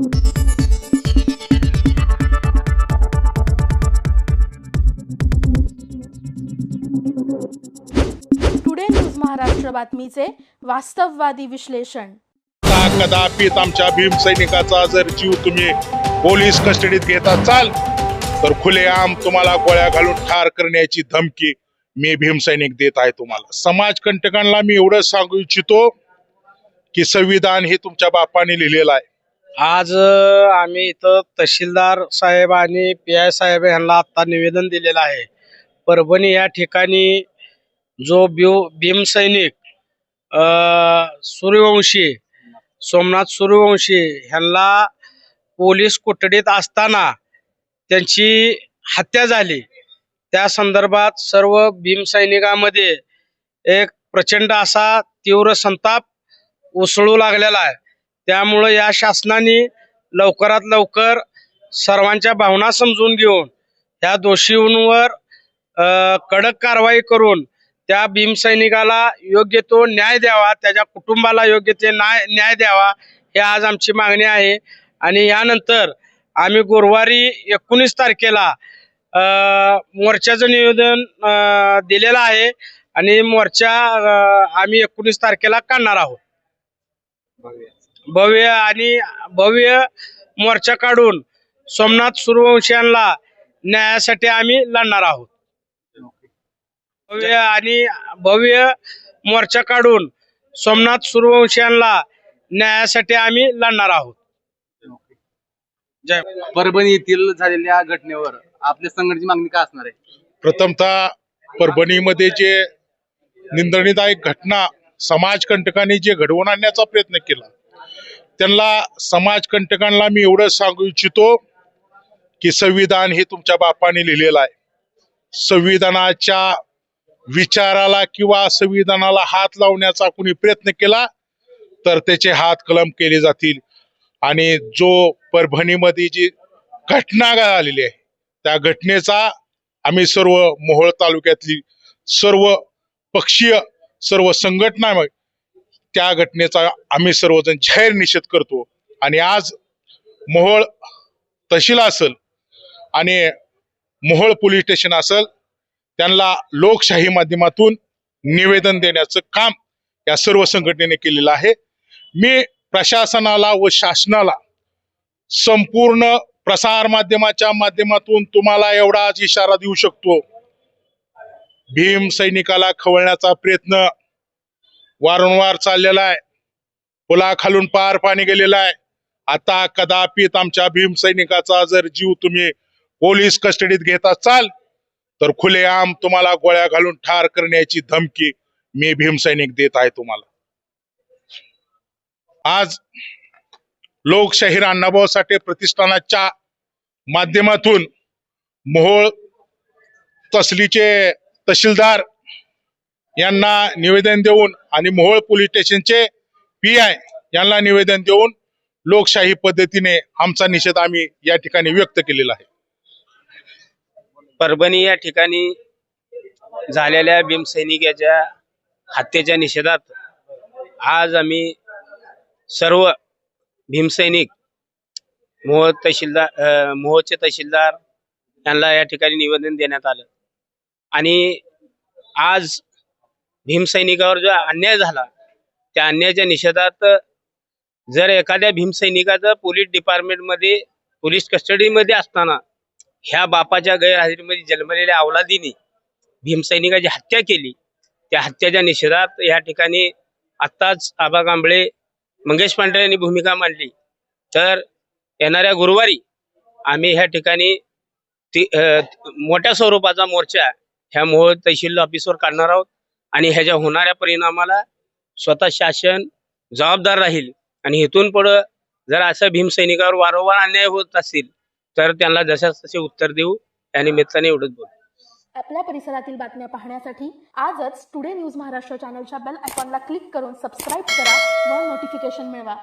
Today news Maharashtra बातमीचे वास्तववादी विश्लेषण कदापित आमच्या भीमसैनिकाचा जर जीव तुम्ही पोलीस कस्टडीत घेत असाल तर खुलेआम तुम्हाला गोळ्या घालून ठार करण्याची धमकी मी भीमसैनिक देत आहे तुम्हाला. समाज कंटकांना मी एवढं सांगू इच्छितो की संविधान हे तुमच्या बापाने लिहिलेलं आहे. आज आम्ही इथं तहसीलदार साहेब आणि पी आय साहेब यांना आत्ता निवेदन दिलेलं आहे. परभणी या ठिकाणी जो बिव भीमसैनिक सूर्यवंशी सोमनाथ सूर्यवंशी ह्यांना पोलीस कोठडीत असताना त्यांची हत्या झाली. त्या संदर्भात सर्व भीमसैनिकामध्ये एक प्रचंड असा तीव्र संताप उसळू लागलेला आहे. त्यामुळं या शासनाने लवकरात लवकर सर्वांच्या भावना समजून घेऊन त्या दोषींवर कडक कारवाई करून त्या भीमसैनिकाला योग्य तो न्याय द्यावा त्याच्या कुटुंबाला योग्य ते न्याय न्याय द्यावा हे आज आमची मागणी आहे. आणि यानंतर आम्ही गुरुवारी एकोणीस तारखेला मोर्चाचं निवेदन दिलेलं आहे. आणि मोर्चा आम्ही एकोणीस तारखेला काढणार आहोत. भव्य. आणि भव्य मोर्चा काढून सोमनाथ सूर्यवंशियांना न्यायासाठी आम्ही लढणार आहोत. भव्य आणि भव्य मोर्चा काढून सोमनाथ सूर्यवंशियांना न्यायासाठी आम्ही लढणार आहोत. जय. परभणी येथील झालेल्या घटनेवर आपल्या संघटनेची मागणी काय असणार आहे? प्रथमतः परभणीमध्ये जे निंदणीदायक घटना समाजकंटकांनी जे घडवून आणण्याचा प्रयत्न केला त्यांना समाजकंटकांना मी एवढं सांगू इच्छितो की संविधान हे तुमच्या बापाने लिहिलेलं आहे. संविधानाच्या विचाराला किंवा संविधानाला हात लावण्याचा कुणी प्रयत्न केला तर त्याचे हात कलम केले जातील. आणि जो परभणीमध्ये जी घटना झालेली आहे त्या घटनेचा आम्ही सर्व मोहोळ तालुक्यातली सर्व पक्षीय सर्व संघटना त्या घटनेचा आम्ही सर्वजण जाहीर निषेध करतो. आणि आज मोहोळ तहसील असेल आणि मोहोळ पोलीस स्टेशन असेल त्यांना लोकशाही माध्यमातून निवेदन देण्याचं काम या सर्व संघटनेने केलेलं आहे. मी प्रशासनाला व शासनाला संपूर्ण प्रसार माध्यमाच्या माध्यमातून तुम्हाला एवढाच इशारा देऊ शकतो. भीम सैनिकाला खवळण्याचा प्रयत्न वारंवार चाललेला आहे. पुलाखालून पार पाणी गेलेला आहे. आता कदापित आमच्या भीम सैनिकाचा जर जीव तुम्ही पोलीस कस्टडीत घेत असाल तर खुलेआम तुम्हाला गोळ्या घालून ठार करण्याची धमकी मी भीम सैनिक देत आहे तुम्हाला. आज लोकशाहीर अण्णाभाऊ साठे प्रतिष्ठानाच्या माध्यमातून मोहोळ तसलीचे तहसीलदार यांना निवेदन देऊन आणि मोहोळ पोलीस स्टेशनचे पी आय यांना निवेदन देऊन लोकशाही पद्धतीने आमचा निषेध आम्ही या ठिकाणी व्यक्त केलेला आहे. परभणी या ठिकाणी झालेल्या भीमसैनिकाच्या हत्येच्या निषेधात आज आम्ही सर्व भीमसैनिक मोह तहसीलदार मोहचे तहसीलदार यांना या ठिकाणी निवेदन देण्यात आलं. आणि आज भीमसैनिकावर जो अन्याय झाला त्या अन्यायाच्या निषेधात जर एखाद्या भीमसैनिकाचं पोलीस डिपार्टमेंटमध्ये पोलीस कस्टडीमध्ये असताना ह्या बापाच्या गैरहजेरीमध्ये जन्मलेल्या अवलादीने भीमसैनिकाची हत्या केली त्या हत्याच्या निषेधात या ठिकाणी आत्ताच आबा कांबळे मंगेश पांढरे यांनी भूमिका मांडली. तर येणाऱ्या गुरुवारी आम्ही ह्या ठिकाणी ती मोठ्या स्वरूपाचा मोर्चा ह्या तहसील ऑफिसवर काढणार आहोत. आणि ह्याच्या होणाऱ्या परिणामाला स्वतः शासन जबाबदार राहील. आणि इथून पुढं जर असं भीमसैनिकावर वारंवार अन्याय होत असेल तर त्यांना जशाच तसे उत्तर देऊ या निमित्ताने एवढंच बोल आपल्या परिसरातील बातम्या पाहण्यासाठी आजच टुडे न्यूज महाराष्ट्र चॅनलच्या बेल आयकॉनला क्लिक करून सबस्क्राईब करा व नोटिफिकेशन मिळवा.